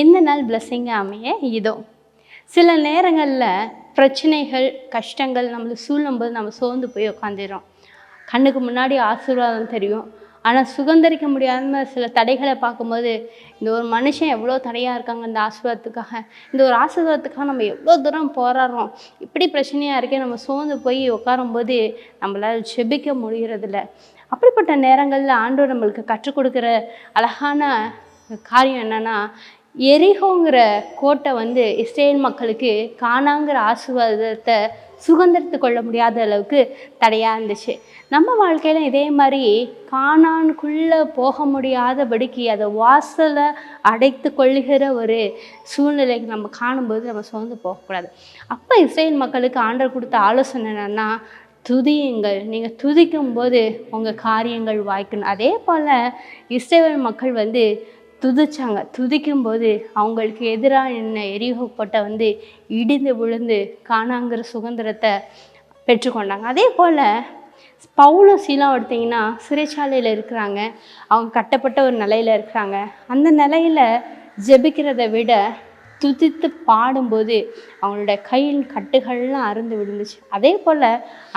எந்த நாள் பிளஸ்ஸிங்காக அமைய இதோ. சில நேரங்களில் பிரச்சனைகள் கஷ்டங்கள் நம்மளுக்கு சூழும்போது நம்ம சோர்ந்து போய் உட்காந்துடும் கண்ணுக்கு முன்னாடி ஆசீர்வாதம் தெரியும். ஆனால் சுதந்திரிக்க முடியாத சில தடைகளை பார்க்கும்போது இந்த ஒரு மனுஷன் எவ்வளோ தடையாக இருக்காங்க இந்த ஆசீர்வாதத்துக்காக? இந்த ஒரு ஆசீர்வாதத்துக்காக நம்ம எவ்வளோ தூரம் போராடுறோம்? இப்படி பிரச்சனையாக இருக்கே நம்ம சோர்ந்து போய் உட்காரும்போது நம்மளால் செபிக்க முடியறதில்ல. அப்படிப்பட்ட நேரங்களில் ஆண்டோர் நம்மளுக்கு கற்றுக் கொடுக்குற அழகான காரியம் என்னன்னா எரிகோங்கிற கோட்டை வந்து இஸ்ரேல் மக்களுக்கு காணாங்கிற ஆசீர்வாதத்தை சுதந்திரத்து கொள்ள முடியாத அளவுக்கு தடையாக இருந்துச்சு. நம்ம வாழ்க்கையில இதே மாதிரி காணான்குள்ளே போக முடியாதபடிக்கு அதை வாசலை அடைத்து கொள்ளுகிற ஒரு சூழ்நிலைக்கு நம்ம காணும்போது நம்ம சோர்ந்து போகக்கூடாது. அப்போ இஸ்ரேல் மக்களுக்கு ஆண்டர் கொடுத்த ஆலோசனை என்னென்னா துதியுங்கள். நீங்கள் துதிக்கும் போது உங்கள் காரியங்கள் வாய்க்கணும். அதே போல் இஸ்ரேல் மக்கள் வந்து துதிச்சாங்க. துதிக்கும் போது அவங்களுக்கு எதிராக என்ன எரிகோ வந்து இடிந்து விழுந்து காணாங்கிற சுதந்திரத்தை பெற்றுக்கொண்டாங்க அதே போல் பவுலும் சீலாம் எடுத்திங்கன்னா சிறைச்சாலையில் இருக்கிறாங்க. அவங்க கட்டப்பட்ட ஒரு நிலையில் இருக்கிறாங்க. அந்த நிலையில் ஜெபிக்கிறதை விட துதித்து பாடும்போது அவங்களோட கையில் கட்டுகள்லாம் அருந்து விழுந்துச்சு. அதே போல்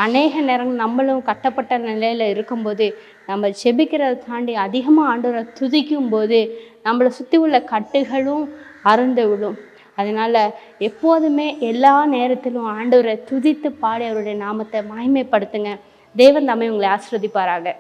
அநேக நேரங்கள் நம்மளும் கட்டப்பட்ட நிலையில் இருக்கும்போது நம்ம செபிக்கிறத தாண்டி அதிகமாக ஆண்டவரை துதிக்கும் போது நம்மளை சுற்றி உள்ள கட்டுகளும் அருந்து விடும் அதனால் எப்போதுமே எல்லா நேரத்திலும் ஆண்டவரை துதித்து பாடி அவருடைய நாமத்தை மகிமைப்படுத்துங்க. தேவன் தம்மை உங்களை ஆஸ்ரதிப்பாராக